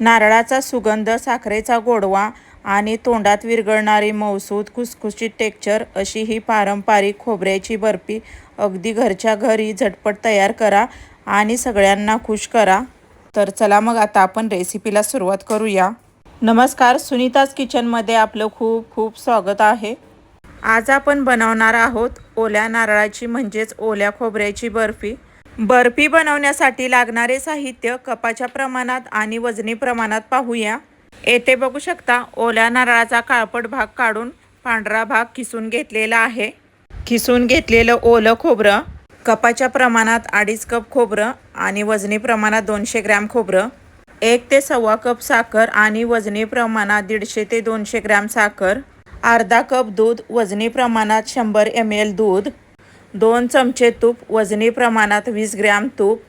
नारळाचा सुगंध साखरेचा गोडवा आणि तोंडात विरघळणारी मौसूद खुसखुशीत टेक्चर अशी ही पारंपरिक खोबऱ्याची बर्फी. अगदी घरच्या घरी झटपट तयार करा आणि सगळ्यांना खुश करा. तर चला मग आता आपण रेसिपीला सुरुवात करूया. नमस्कार सुनीताज किचनमध्ये आपलं खूप खूप स्वागत आहे. आज आपण बनवणार आहोत ओल्या नारळाची म्हणजेच ओल्या खोबऱ्याची बर्फी. बर्फी बनवण्यासाठी लागणारे साहित्य कपाच्या प्रमाणात आणि वजनी प्रमाणात पाहूया. येथे बघू शकता ओल्या नारळाचा काळपट भाग काढून पांढरा भाग किसून घेतलेला आहे. किसून घेतलेलं ओलं खोबरं कपाच्या प्रमाणात अडीच कप खोबरं आणि वजनी प्रमाणात दोनशे ग्रॅम खोबरं एक ते सव्वा कप साखर आणि वजनी प्रमाणात दीडशे ते दोनशे ग्रॅम साखर अर्धा कप दूध वजनी प्रमाणात शंभर एम एल दूध दोन चमचे तूप वजनी प्रमाणात वीस ग्रॅम तूप.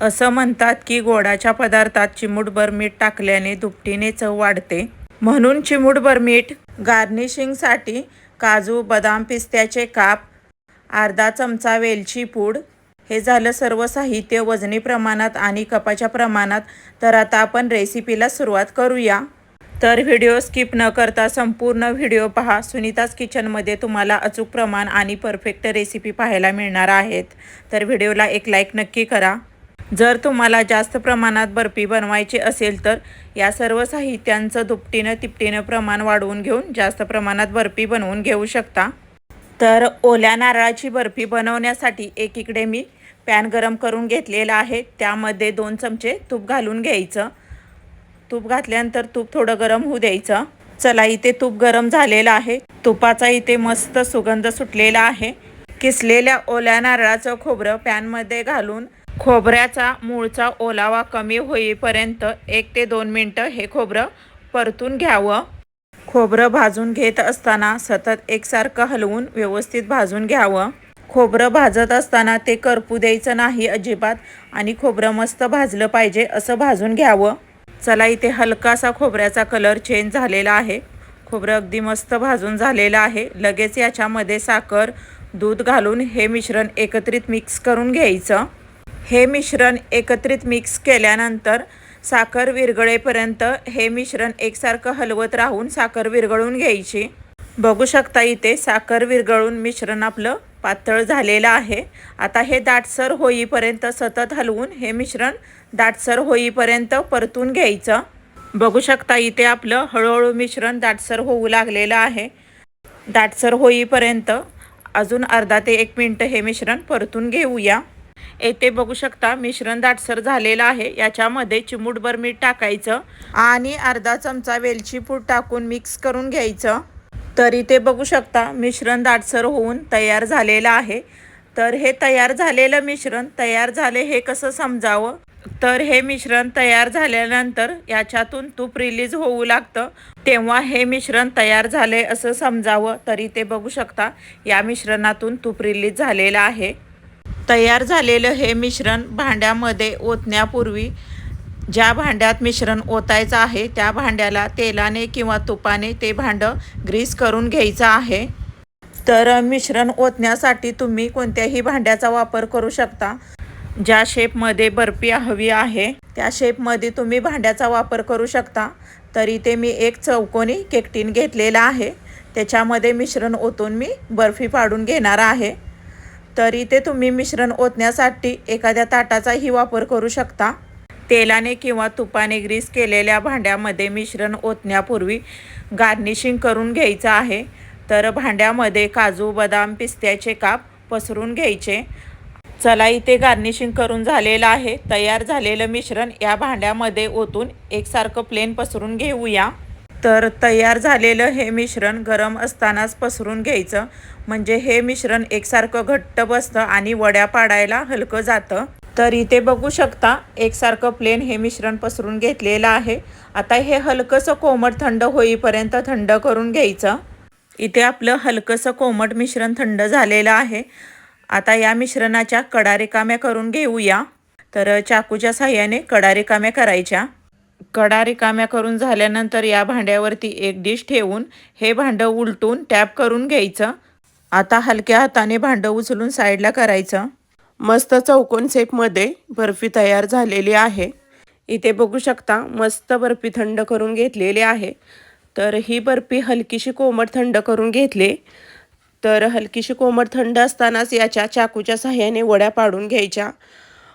असं म्हणतात की गोडाच्या पदार्थात चिमूटभर मीठ टाकल्याने दुपटीने चव वाढते. म्हणून चिमूटभर मीठ गार्निशिंगसाठी काजू बदाम पिस्त्याचे काप अर्धा चमचा वेलची पूड. हे झालं सर्व साहित्य वजनी प्रमाणात आणि कपाच्या प्रमाणात. तर आता आपण रेसिपीला सुरुवात करूया. तर व्हिडिओ स्किप न करता संपूर्ण व्हिडिओ पहा. सुनीताज किचनमध्ये तुम्हाला अचूक प्रमाण आणि परफेक्ट रेसिपी पाहायला मिळणार आहेत. तर व्हिडिओला एक लाईक नक्की करा. जर तुम्हाला जास्त प्रमाणात बर्फी बनवायची असेल तर या सर्व साहित्यांचं दुपटीनं तिपटीनं प्रमाण वाढवून घेऊन जास्त प्रमाणात बर्फी बनवून घेऊ शकता. तर ओल्या नारळाची बर्फी बनवण्यासाठी एकीकडे मी पॅन गरम करून घेतलेला आहे. त्यामध्ये दोन चमचे तूप घालून घ्यायचं. तूप घातल्यानंतर तूप थोडं गरम होऊ द्यायचं. चला इथे तूप गरम झालेलं आहे. तुपाचा इथे मस्त सुगंध सुटलेला आहे. किसलेल्या ओल्या नारळाचं खोबरं पॅनमध्ये घालून खोबऱ्याचा मूळचा ओलावा कमी होईपर्यंत एक ते दोन मिनटं हे खोबरं परतून घ्यावं. खोबरं भाजून घेत असताना सतत एकसारखं हलवून व्यवस्थित भाजून घ्यावं. खोबरं भाजत असताना ते करपू द्यायचं नाही अजिबात आणि खोबरं मस्त भाजलं पाहिजे असं भाजून घ्यावं. चला इथे हलकासा खोबऱ्याचा कलर चेंज झालेला आहे. खोबरं अगदी मस्त भाजून झालेलं आहे. लगेच याच्यामध्ये साखर दूध घालून हे मिश्रण एकत्रित मिक्स करून घ्यायचं. हे मिश्रण एकत्रित मिक्स केल्यानंतर साखर विरघळेपर्यंत हे मिश्रण एकसारखं हलवत राहून साखर विरघळून घ्यायची. बघू शकता इथे साखर विरघळून मिश्रण आपलं पातळ झालेलं आहे. आता हे दाटसर होईपर्यंत सतत हलवून हे मिश्रण दाटसर होईपर्यंत परतून घ्यायचं. बघू शकता इथे आपलं हळूहळू मिश्रण दाटसर होऊ लागलेलं आहे. दाटसर होईपर्यंत अजून अर्धा ते एक मिनटं हे मिश्रण परतून घेऊया. येथे बघू शकता मिश्रण दाटसर झालेलं आहे. याच्यामध्ये चिमूटभर मीठ टाकायचं आणि अर्धा चमचा वेलची पूड टाकून मिक्स करून घ्यायचं. तर इथे बघू शकता मिश्रण दाटसर होऊन तयार झालेलं आहे. तर हे तयार झालेलं मिश्रण तयार झाले हे कसं समजावं? तर हे मिश्रण तयार झाल्यानंतर याच्यातून तूप रिलीज होऊ लागतं. तेव्हा हे मिश्रण तयार झाले असं समजावं तरी ते बघू शकता. या मिश्रणातून तूप रिलीज झालेलं आहे. तयार झालेलं हे मिश्रण भांड्यामध्ये ओतण्यापूर्वी ज्या भांड्यात मिश्रण ओतायचं आहे त्या भांड्याला तेलाने किंवा तुपाने ते भांडं ग्रीस करून घ्यायचं आहे. तर मिश्रण ओतण्यासाठी तुम्ही कोणत्याही भांड्याचा वापर करू शकता. ज्या शेपमध्ये बर्फी हवी आहे त्या शेपमध्ये तुम्ही भांड्याचा वापर करू शकता. तरी ते मी एक चौकोनी केकटीन घेतलेला आहे. त्याच्यामध्ये मिश्रण ओतून मी बर्फी पाडून घेणार आहे. तरी ते तुम्ही मिश्रण ओतण्यासाठी एखाद्या ताटाचाही वापर करू शकता. तेलाने किंवा तुपाने ग्रीस केलेल्या भांड्यामध्ये मिश्रण ओतण्यापूर्वी गार्निशिंग करून घ्यायचं आहे. तर भांड्यामध्ये काजू बदाम पिस्त्याचे काप पसरून घ्यायचे. चला इथे गार्निशिंग करून झालेलं आहे. तयार झालेलं मिश्रण या भांड्यामध्ये ओतून एकसारखं प्लेन पसरून घेऊया. तर तयार झालेलं हे मिश्रण गरम असतानाच पसरून घ्यायचं. म्हणजे हे मिश्रण एकसारखं घट्ट बसतं आणि वड्या पाडायला हलकं जातं. तर इथे बघू शकता एकसारखं प्लेन हे मिश्रण पसरून घेतलेलं आहे. आता हे हलकंसं कोमट थंड होईपर्यंत थंड करून घ्यायचं. इथे आपलं हलकंसं कोमट मिश्रण थंड झालेलं आहे. आता या मिश्रणाच्या कडा रिकाम्या करून घेऊया. तर चाकूच्या साह्याने कडा रिकाम्या करायच्या. कडा रिकाम्या करून झाल्यानंतर या भांड्यावरती एक डिश ठेवून हे भांडं उलटून टॅप करून घ्यायचं. आता हलक्या हाताने भांडं उचलून साईडला करायचं. मस्त चौकोन शेपमध्ये बर्फी तयार झालेली आहे. इथे बघू शकता मस्त बर्फी थंड करून घेतलेली आहे. तर ही बर्फी हलकीशी कोमट थंड करून घेतली. तर हलकीशी कोमट थंड असतानाच याच्या चाकूच्या सहाय्याने वड्या पाडून घ्यायच्या.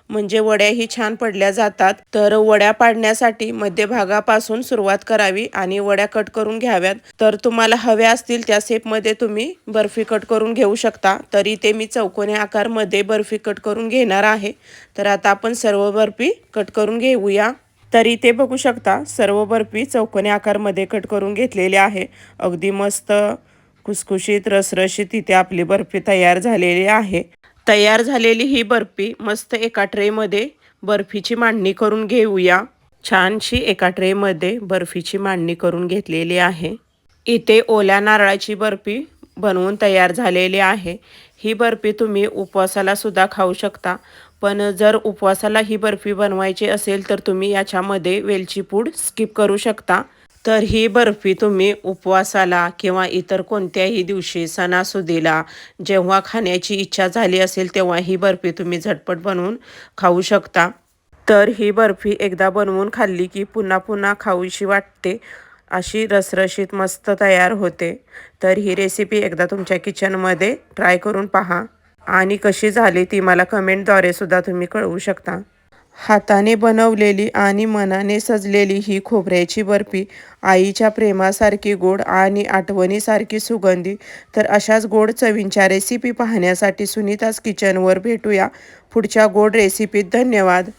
म्हणजे वड्याही छान पडल्या जातात. तर वड्या पाडण्यासाठी मध्यभागापासून सुरुवात करावी आणि वड्या कट करून घ्याव्यात. तर तुम्हाला हव्या असतील त्या शेपमध्ये तुम्ही बर्फी कट करून घेऊ शकता. तरी ते मी चौकोनी आकारमध्ये बर्फी कट करून घेणार आहे. तर आता आपण सर्व बर्फी कट करून घेऊया. तरी ते बघू शकता सर्व बर्फी चौकोनी आकारमध्ये कट करून घेतलेले आहे. अगदी मस्त. खुसखुशीत रसरशीत इथे आपली बर्फी तयार झालेली आहे. तयार झालेली ही बर्फी मस्त एका ट्रेमध्ये बर्फीची मांडणी करून घेऊया. छानशी एका ट्रेमध्ये बर्फीची मांडणी करून घेतलेली आहे. इथे ओल्या नारळाची बर्फी बनवून तयार झालेली आहे. ही बर्फी तुम्ही उपवासाला सुद्धा खाऊ शकता. पण जर उपवासाला ही बर्फी बनवायची असेल तर तुम्ही याच्यामध्ये वेलची पूड स्किप करू शकता. तर ही बर्फी तुम्ही उपवासाला किंवा इतर कोणत्याही दिवशी सणासुदीला जेव्हा खाण्याची इच्छा झाली असेल तेव्हा ही बर्फी तुम्ही झटपट बनवून खाऊ शकता. तर ही बर्फी एकदा बनवून खाल्ली की पुन्हा पुन्हा खाऊशी वाटते अशी रसरशीत मस्त तयार होते. तर ही रेसिपी एकदा तुमच्या किचनमध्ये ट्राय करून पहा. आणि कशी झाली ती मला कमेंटद्वारे सुद्धा तुम्ही कळवू शकता. हाताने बनवलेली आणि मनाने सजलेली ही खोबऱ्याची बर्फी आईच्या प्रेमासारखी गोड आणि आठवणीसारखी सुगंधी. तर अशाच गोड चवींच्या रेसिपी पाहण्यासाठी सुनीताज किचनवर भेटूया. पुढच्या गोड रेसिपीत धन्यवाद.